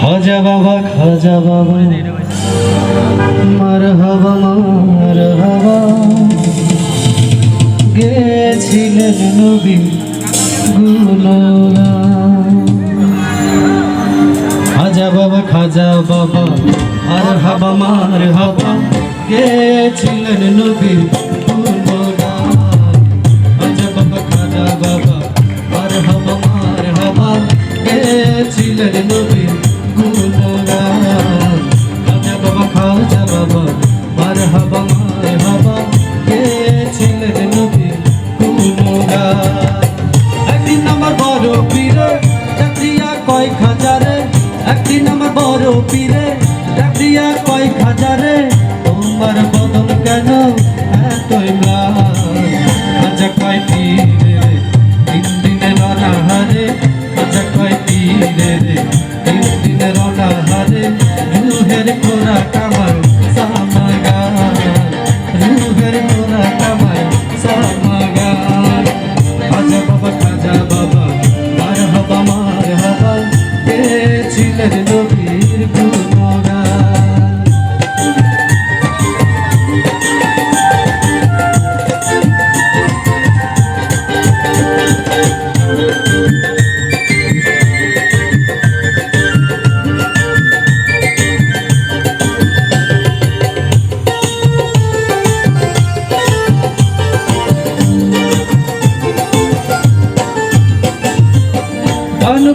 খাজা বাবা খাজা বাবা। মার হবা মার হবা। গেছিলেন নবী গুণরা খাজা বাবা খাজা বাবা আর হাবা, মার হাবা। গেছিলেন নবী গেছিলেন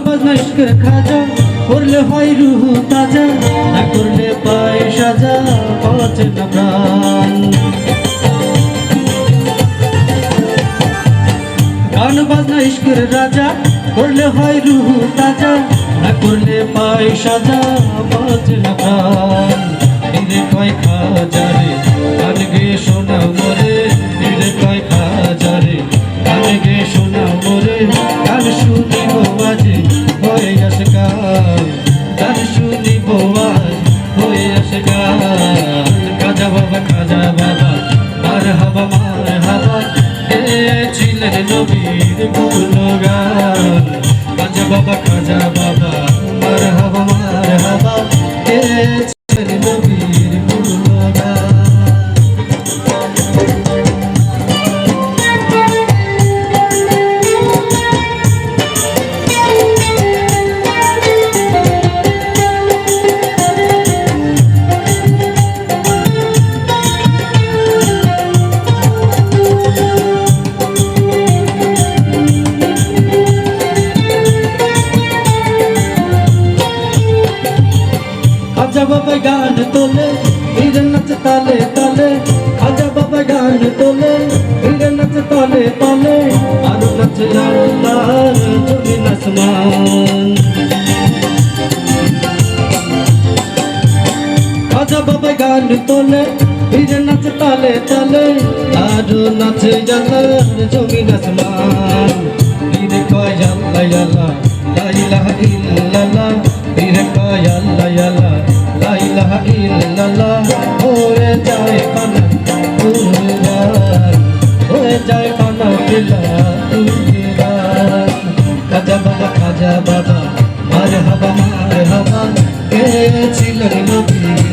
বাজনা ইশকের খাজা, করলে হয় রুহু তাজা, না করলে পায় সাজা বাঁচে না প্রাণ গান বাজনা ইশকের রাজা, করলে হয় রুহু তাজা, না করলে পায় সাজা বাঁচে না প্রাণ নিরে কয় খাজা রে গান গেয়ে শোনা মরে নিরে কয় খাজা রে গান গেয়ে শোনা মরে, গান শুনিব হাবা, মার হাবা। এ ছিলেন নবীর গুণগান খাজা বাবা খাজা বাবা মার হাবা মার হাবা। এ ছিলেন নবীর তোলে বীর নাচ তালে তালে খাজা বাবা গান তোলে বীর নাচ তালে তালে, আর নাচ আল্লাহ জমিন আসমান খাজা বাবা গান তোলে বীর নাচ তালে তালে, আর নাচ আল্লাহ জমিন আসমান বীর কয় আল্লাহ আল্লাহ লা ইলাহা। ইল্লাল্লাহ কে ছিলেন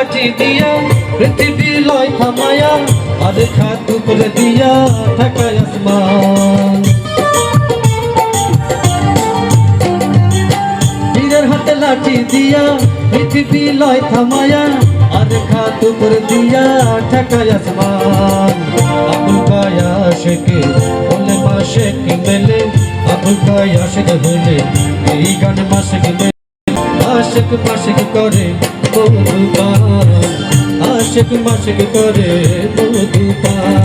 লাঠি দিয়া, পৃথিবী লয় থামায়া, আর খাত করে দিয়া ঢাকায় আসমান। বীরের হাতে লাঠি দিয়া, পৃথিবী লয় থামায়া, আর খাত করে দিয়া ঢাকায় আসমান। আবুল কায়া শেখে বলে মা শেখ মেলে? আবুল কায়া শেখ হলে এই গান মা শেখ মেলে? আশেক মাশেক করে মধুপান আশেক মাশেক করে মধুপান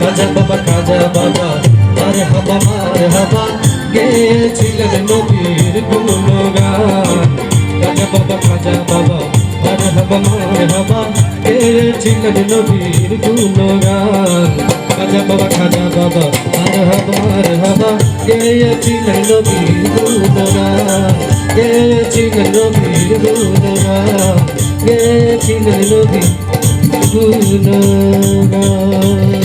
খাজা বাবা খাজা বাবা, আরে হাবা মারে হাবা, গেয়েছিলেন নবীর গুণগান। খাজা বাবা খাজা বাবা মার হাবা মার হাবা, গেয়েছিলেন নবীর গুণগান। খাজা বাবা খাজা বাবা মার হাবা মার হাবা, গেয়েছিলেন নবীর গুণগান। গেয়েছিলেন নবীর গুণগান গেয়েছিলেন নবীর গুণগান